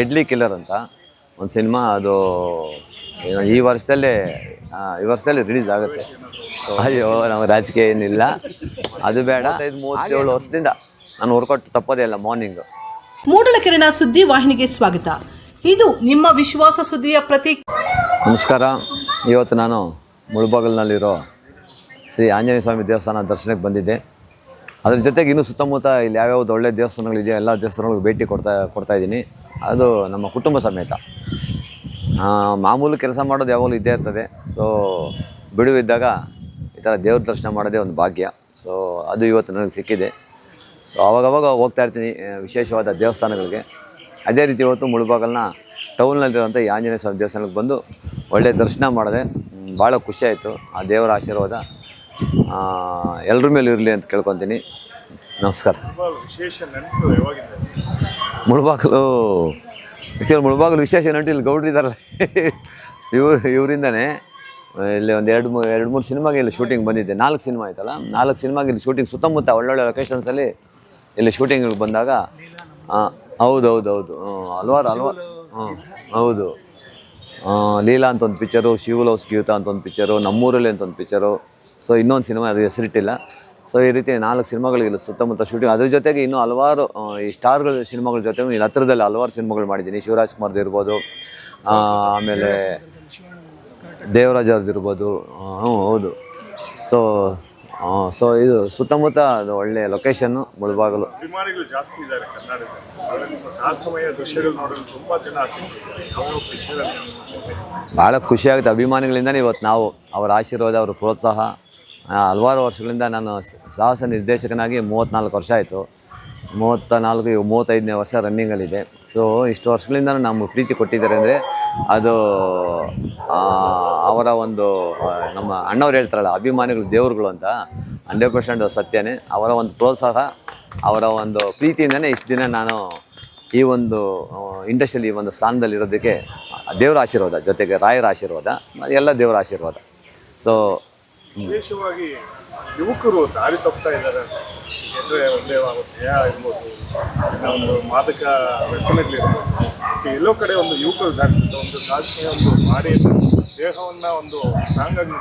Deadly killer ಅಂತ. ಒಂದು cinema ಅದು ಏನೋ ಈ ವರ್ಷದಲ್ಲೇ ಈ ವರ್ಷದಲ್ಲಿ ರಿಲೀಸ್ ಆಗುತ್ತೆ. ಅಯ್ಯೋ ನಮ್ಮ ರಾಜಕೀಯ ಏನಿಲ್ಲ. ಅದು ಬೇಡ. ಐದು ಮೂವತ್ತೇಳು ವರ್ಷದಿಂದ ನಾನು ವರ್ಕೌಟ್ ತಪ್ಪೋದೇ ಇಲ್ಲ ಮಾರ್ನಿಂಗು ಮೂಡಲಕೆರೆನ ಸುದ್ದಿ ವಾಹಿನಿಗೆ ಸ್ವಾಗತ. ಇದು ನಿಮ್ಮ ವಿಶ್ವಾಸ ಸುದ್ದಿಯ ಪ್ರತಿ ನಮಸ್ಕಾರ. ಇವತ್ತು ನಾನು ಮುಳುಬಾಗಲ್ನಲ್ಲಿರೋ ಶ್ರೀ ಆಂಜನೇಯ ಸ್ವಾಮಿ ದೇವಸ್ಥಾನ ದರ್ಶನಕ್ಕೆ ಬಂದಿದ್ದೆ. ಅದ್ರ ಜೊತೆಗೆ ಇನ್ನೂ ಸುತ್ತಮುತ್ತ ಇಲ್ಲಿ ಯಾವ್ಯಾವ್ದು ಒಳ್ಳೆ ದೇವಸ್ಥಾನಗಳಿದೆಯೋ ಎಲ್ಲ ದೇವಸ್ಥಾನಗಳಿಗೆ ಭೇಟಿ ಕೊಡ್ತಾ ಕೊಡ್ತಾ ಇದ್ದೀನಿ. ಅದು ನಮ್ಮ ಕುಟುಂಬ ಸಮೇತ. ಮಾಮೂಲು ಕೆಲಸ ಮಾಡೋದು ಯಾವಾಗಲೂ ಇದ್ದೇ ಇರ್ತದೆ. ಸೊ ಬಿಡುವಿದ್ದಾಗ ಈ ಥರ ದೇವ್ರ ದರ್ಶನ ಮಾಡೋದೇ ಒಂದು ಭಾಗ್ಯ. ಸೊ ಅದು ಇವತ್ತು ನನಗೆ ಸಿಕ್ಕಿದೆ. ಸೊ ಅವಾಗವಾಗ ಹೋಗ್ತಾ ಇರ್ತೀನಿ ವಿಶೇಷವಾದ ದೇವಸ್ಥಾನಗಳಿಗೆ. ಅದೇ ರೀತಿ ಇವತ್ತು ಮುಳುಬಾಗಲ್ನ ಟೌನ್ನಲ್ಲಿರುವಂಥ ಈ ಆಂಜನೇಯ ಸ್ವಾಮಿ ದೇವಸ್ಥಾನಕ್ಕೆ ಬಂದು ಒಳ್ಳೆಯ ದರ್ಶನ ಮಾಡಿದೆ. ಭಾಳ ಖುಷಿಯಾಯಿತು ಆ ದೇವರ ಆಶೀರ್ವಾದ ಎಲ್ಲರ ಮೇಲೆ ಇರಲಿ ಅಂತ ಕೇಳ್ಕೊತೀನಿ. ನಮಸ್ಕಾರ. ಮುಳುಬಾಗಲು ವಿಶೇಷ ಮುಳುಬಾಗಲು ವಿಶೇಷ ನಂಟು ಇಲ್ಲಿ ಗೌಡ್ರು ಇದ್ದಾರಲ್ಲ. ಇವ್ರು ಇವರಿಂದನೇ ಇಲ್ಲಿ ಒಂದು ಎರಡು ಮೂರು ಎರಡು ಮೂರು ಸಿನಿಮಾಗೆ ಇಲ್ಲಿ ಶೂಟಿಂಗ್ ಬಂದಿದ್ದೆ ನಾಲ್ಕು ಸಿನಿಮಾ ಆಯ್ತಲ್ಲ? ನಾಲ್ಕು ಸಿನಿಮಾಗೆ ಇಲ್ಲಿ ಶೂಟಿಂಗ್ ಸುತ್ತಮುತ್ತ ಒಳ್ಳೊಳ್ಳೆ ಲೊಕೇಶನ್ಸಲ್ಲಿ ಇಲ್ಲಿ ಶೂಟಿಂಗ್ ಬಂದಾಗ ಹೌದು ಹೌದು ಹೌದು ಹಲ್ವಾರು ಹಲ್ವಾರು ಹ್ಞೂ ಹೌದು. ಲೀಲಾ ಅಂತ ಒಂದು ಪಿಕ್ಚರು ಶಿವಲೋಸ್ ಗೀತ ಅಂತ ಒಂದು ಪಿಕ್ಚರು ನಮ್ಮೂರಲ್ಲಿ ಅಂತ ಒಂದು ಪಿಕ್ಚರು ಸೊ ಇನ್ನೊಂದು ಸಿನಿಮಾ ಅದು ಹೆಸರಿಟ್ಟಿಲ್ಲ. ಸೊ ಈ ರೀತಿ ನಾಲ್ಕು ಸಿನಿಮಾಗಳಿಲ್ಲ ಸುತ್ತಮುತ್ತ ಶೂಟಿಂಗ್ ಅದ್ರ ಜೊತೆಗೆ ಇನ್ನೂ ಹಲವಾರು ಈ ಸ್ಟಾರ್ಗಳ ಸಿನಿಮಾಗಳ ಜೊತೆ ಇಲ್ಲಿ ಹತ್ರದಲ್ಲಿ ಹಲವಾರು ಸಿನಿಮಾಗಳು ಮಾಡಿದ್ದೀನಿ. ಶಿವರಾಜ್ ಕುಮಾರ್ ಇರ್ಬೋದು ಆಮೇಲೆ ದೇವರಾಜ್ ಅವ್ರದ್ದು ಇರ್ಬೋದು ಹ್ಞೂ ಹೌದು. ಸೊ ಸೊ ಇದು ಸುತ್ತಮುತ್ತ ಅದು ಒಳ್ಳೆಯ ಲೊಕೇಶನ್ನು ಮುಳುಬಾಗಲು. ಅಭಿಮಾನಿಗಳು ಜಾಸ್ತಿ ಇದ್ದಾರೆ ಕರ್ನಾಟಕದಲ್ಲಿ. ಸಾಹಸಮಯ ದೃಶ್ಯಗಳು ನೋಡಲು ತುಂಬ ಜನ ಭಾಳ ಖುಷಿಯಾಗುತ್ತೆ ಅಭಿಮಾನಿಗಳಿಂದನೇ ಇವತ್ತು ನಾವು ಅವರ ಆಶೀರ್ವಾದ ಅವರ ಪ್ರೋತ್ಸಾಹ. ಹಲವಾರು ವರ್ಷಗಳಿಂದ ನಾನು ಸಾಹಸ ನಿರ್ದೇಶಕನಾಗಿ ಮೂವತ್ತ್ನಾಲ್ಕು ವರ್ಷ ಆಯಿತು. ಮೂವತ್ತ ನಾಲ್ಕು ಮೂವತ್ತೈದನೇ ವರ್ಷ ರನ್ನಿಂಗಲ್ಲಿದೆ ಸೊ ಇಷ್ಟು ವರ್ಷಗಳಿಂದ ನಮ್ಮ ಪ್ರೀತಿ ಕೊಟ್ಟಿದ್ದಾರೆ ಅಂದರೆ ಅದು ಅವರ ಒಂದು ನಮ್ಮ ಅಣ್ಣವ್ರು ಹೇಳ್ತಾರಲ್ಲ, ಅಭಿಮಾನಿಗಳು ದೇವರುಗಳು ಅಂತ, ಹಂಡ್ರೆಡ್ ಪರ್ಸೆಂಟ್ ಸತ್ಯನೇ. ಅವರ ಒಂದು ಪ್ರೋತ್ಸಾಹ, ಅವರ ಒಂದು ಪ್ರೀತಿಯಿಂದನೇ ಇಷ್ಟು ದಿನ ನಾನು ಈ ಒಂದು ಇಂಡಸ್ಟ್ರಿಯಲ್ಲಿ ಈ ಒಂದು ಸ್ಥಾನದಲ್ಲಿ ಇರೋದಕ್ಕೆ ದೇವರ ಆಶೀರ್ವಾದ, ಜೊತೆಗೆ ರಾಯರ ಆಶೀರ್ವಾದ, ಎಲ್ಲ ದೇವರ ಆಶೀರ್ವಾದ. ಸೊ ವಿಶೇಷವಾಗಿ ಯುವಕರು ದಾರಿ ತಪ್ತಾ ಇದ್ದಾರೆ ಅಂದರೆ ಒಂದೇ ದೇಹ ಇರ್ಬೋದು. ಒಂದು ಮಾದಕ ವ್ಯಸನಗಳಿರ್ಬೋದು. ಎಲ್ಲೋ ಕಡೆ ಒಂದು ಯುವಕರು ದಾರಿ ಒಂದು ರಾಜಕೀಯ ಒಂದು ಮಾಡಿ ದೇಹವನ್ನ ಒಂದು ಸ್ಟ್ರಾಂಗ್ ಆಗಿ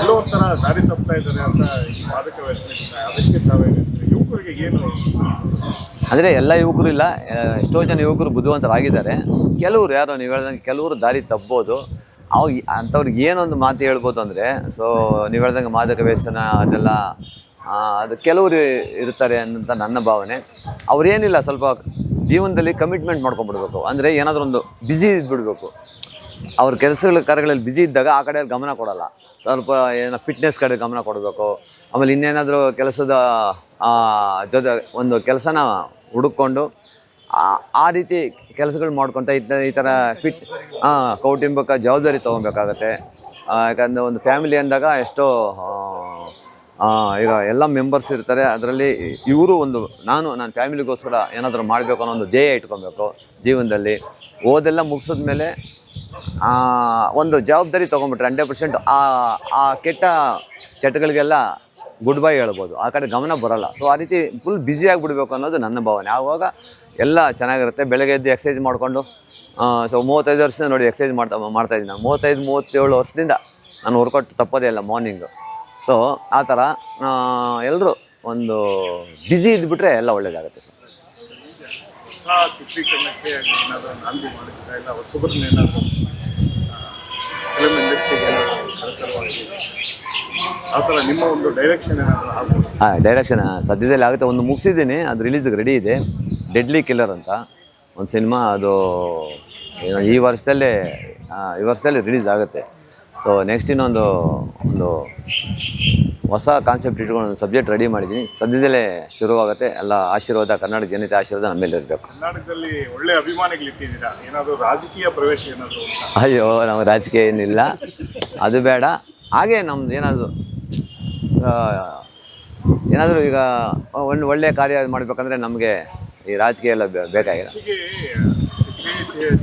ಎಲ್ಲೋ ಒಂಥರ ದಾರಿ ತಪ್ತಾ ಇದ್ದಾರೆ ಅಂತ ಈ ಮಾದಕ ವ್ಯಸನಗಳಿಂದ. ಅದಕ್ಕೆ ತಾವೇ ಯುವಕರಿಗೆ ಏನು? ಅಂದರೆ ಎಲ್ಲ ಯುವಕರು ಇಲ್ಲ. ಎಷ್ಟೋ ಜನ ಯುವಕರು ಬುದ್ಧಿವಂತರಾಗಿದ್ದಾರೆ. ಕೆಲವರು ಯಾರೋ, ನೀವು ಹೇಳ್ದಂಗೆ ಕೆಲವರು ದಾರಿ ತಪ್ಬೋದು ಅವಾಗ ಅಂಥವ್ರಿಗೆ ಏನೊಂದು ಮಾತು ಹೇಳ್ಬೋದು ಅಂದರೆ ಸೊ ನೀವು ಹೇಳ್ದಂಗೆ ಮಾದಕ ವ್ಯಸನ ಅದೆಲ್ಲ ಅದು ಕೆಲವರು ಇರ್ತಾರೆ ಅನ್ನೋಂಥ ನನ್ನ ಭಾವನೆ. ಅವ್ರೇನಿಲ್ಲ, ಸ್ವಲ್ಪ ಜೀವನದಲ್ಲಿ ಕಮಿಟ್ಮೆಂಟ್ ಮಾಡ್ಕೊಂಡ್ಬಿಡ್ಬೇಕು. ಅಂದರೆ ಏನಾದರೂ ಒಂದು ಬ್ಯುಸಿ ಇದ್ಬಿಡ್ಬೇಕು. ಅವ್ರ ಕೆಲಸಗಳ ಕಾರ್ಯಗಳಲ್ಲಿ ಬ್ಯುಸಿ ಇದ್ದಾಗ ಆ ಕಡೆ ಗಮನ ಕೊಡೋಲ್ಲ. ಸ್ವಲ್ಪ ಏನೋ ಫಿಟ್ನೆಸ್ ಕಡೆ ಗಮನ ಕೊಡಬೇಕು. ಆಮೇಲೆ ಇನ್ನೇನಾದರೂ ಕೆಲಸದ ಜೊತೆ ಒಂದು ಕೆಲಸನ ಹುಡುಕೊಂಡು ಆ- ರೀತಿ ಕೆಲಸಗಳು ಮಾಡ್ಕೊತ ಇದ್ದ ಈ ಥರ ಫಿಟ್ ಕೌಟುಂಬಿಕ ಜವಾಬ್ದಾರಿ ತೊಗೊಬೇಕಾಗತ್ತೆ. ಯಾಕಂದರೆ ಒಂದು ಫ್ಯಾಮಿಲಿ ಅಂದಾಗ ಎಷ್ಟೋ ಈಗ ಎಲ್ಲ ಮೆಂಬರ್ಸ್ ಇರ್ತಾರೆ. ಅದರಲ್ಲಿ ಇವರು ಒಂದು, ನಾನು ನನ್ನ ಫ್ಯಾಮಿಲಿಗೋಸ್ಕರ ಏನಾದರೂ ಮಾಡಬೇಕು ಅನ್ನೋ ಒಂದು ಧ್ಯೇಯ ಇಟ್ಕೊಬೇಕು ಜೀವನದಲ್ಲಿ. ಓದೆಲ್ಲ ಮುಗಿಸಿದ ಮೇಲೆ ಒಂದು ಜವಾಬ್ದಾರಿ ತೊಗೊಂಬಿಟ್ರೆ ಹಂಡ್ರೆಡ್ ಪರ್ಸೆಂಟ್ ಆ ಆ ಕೆಟ್ಟ ಚಟಗಳಿಗೆಲ್ಲ ಗುಡ್ ಬೈ ಹೇಳ್ಬೋದು. ಆ ಕಡೆ ಗಮನ ಬರಲ್ಲ. ಸೊ ಆ ರೀತಿ ಫುಲ್ ಬ್ಯುಸಿ ಆಗಿಬಿಡ್ಬೇಕು ಅನ್ನೋದು ನನ್ನ ಭಾವನೆ. ಆವಾಗ ಎಲ್ಲ ಚೆನ್ನಾಗಿರುತ್ತೆ. ಬೆಳಗ್ಗೆ ಎದ್ದು ಎಕ್ಸಸೈಸ್ ಮಾಡಿಕೊಂಡು ಸೊ ಮೂವತ್ತೈದು ವರ್ಷದಿಂದ ನೋಡಿ ಎಕ್ಸಸೈಸ್ ಮಾಡ್ತಾ ಮಾಡ್ತಾಯಿದ್ದೀನಿ ನಾನು. ಮೂವತ್ತೈದು, ಮೂವತ್ತೇಳು ವರ್ಷದಿಂದ ನಾನು ವರ್ಕೌಟ್ ತಪ್ಪೋದೇ ಇಲ್ಲ ಮಾರ್ನಿಂಗು ಸೊ ಆ ಥರ ಎಲ್ಲರೂ ಒಂದು ಬ್ಯುಸಿ ಇದ್ಬಿಟ್ರೆ ಎಲ್ಲ ಒಳ್ಳೇದಾಗುತ್ತೆ ಸರ್. ಚಿತ್ರೀಕರಣಕ್ಕೆ ಆ ಥರ ನಿಮ್ಮ ಒಂದು ಡೈರೆಕ್ಷನ್ ಏನಾದರೂ ಆಗ್ಬೋದು ಹಾಂ ಡೈರೆಕ್ಷನ್ ಸದ್ಯದಲ್ಲಿ ಆಗುತ್ತೆ. ಒಂದು ಮುಗಿಸಿದ್ದೀನಿ ಅದು ರಿಲೀಸ್ಗೆ ರೆಡಿ ಇದೆ. ಡೆಡ್ಲಿ ಕಿಲ್ಲರ್ ಅಂತ. ಒಂದು ಸಿನಿಮಾ ಅದು ಏನೋ ಈ ವರ್ಷದಲ್ಲೇ ಈ ವರ್ಷದಲ್ಲಿ ರಿಲೀಸ್ ಆಗುತ್ತೆ. ಸೊ ನೆಕ್ಸ್ಟ್ ಇನ್ನೊಂದು ಒಂದು ಹೊಸ ಕಾನ್ಸೆಪ್ಟ್ ಇಟ್ಕೊಂಡು ಒಂದು ಸಬ್ಜೆಕ್ಟ್ ರೆಡಿ ಮಾಡಿದ್ದೀನಿ. ಸದ್ಯದಲ್ಲೇ ಶುರುವಾಗುತ್ತೆ. ಎಲ್ಲ ಆಶೀರ್ವಾದ ಕರ್ನಾಟಕ ಜನತೆ ಆಶೀರ್ವಾದ ನಮ್ಮ ಮೇಲೆ ಇರಬೇಕು. ಕರ್ನಾಟಕದಲ್ಲಿ ಒಳ್ಳೆ ಅಭಿಮಾನಿಗಳು ಇಟ್ಟಿದ್ದೀರಾ? ಏನಾದರೂ ರಾಜಕೀಯ ಪ್ರವೇಶ ಏನಾದರೂ ಅಯ್ಯೋ ನಾವು ರಾಜಕೀಯ ಏನಿಲ್ಲ. ಅದು ಬೇಡ. ಹಾಗೆ ನಮ್ದು ಏನಾದರೂ ಏನಾದರೂ ಈಗ ಒಂದು ಒಳ್ಳೆಯ ಕಾರ್ಯ ಮಾಡಬೇಕಂದ್ರೆ ನಮಗೆ ಈ ರಾಜಕೀಯ ಎಲ್ಲ ಬೇಕಾಗಿಲ್ಲ.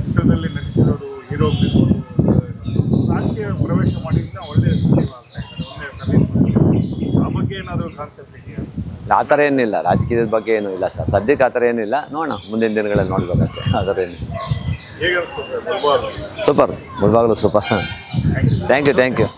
ಚಿತ್ರದಲ್ಲಿ ಹೀರೋ ರಾಜಕೀಯ ಪ್ರವೇಶ ಒಳ್ಳೆಯ ಆ ಬಗ್ಗೆ ಏನಾದರೂ ಕಾನ್ಸೆಪ್ಟ್ ಇದೆಯಾ? ಆ ಥರ ಏನಿಲ್ಲ ರಾಜಕೀಯದ ಬಗ್ಗೆ ಏನೂ ಇಲ್ಲ ಸರ್. ಸದ್ಯಕ್ಕೆ ಆ ಥರ ಏನಿಲ್ಲ. ನೋಡೋಣ ಮುಂದಿನ ದಿನಗಳಲ್ಲಿ ನೋಡ್ಬೇಕಷ್ಟೇ. ಆ ಥರ ಹೇಗೆ super. Mulbagal super. Thank you thank you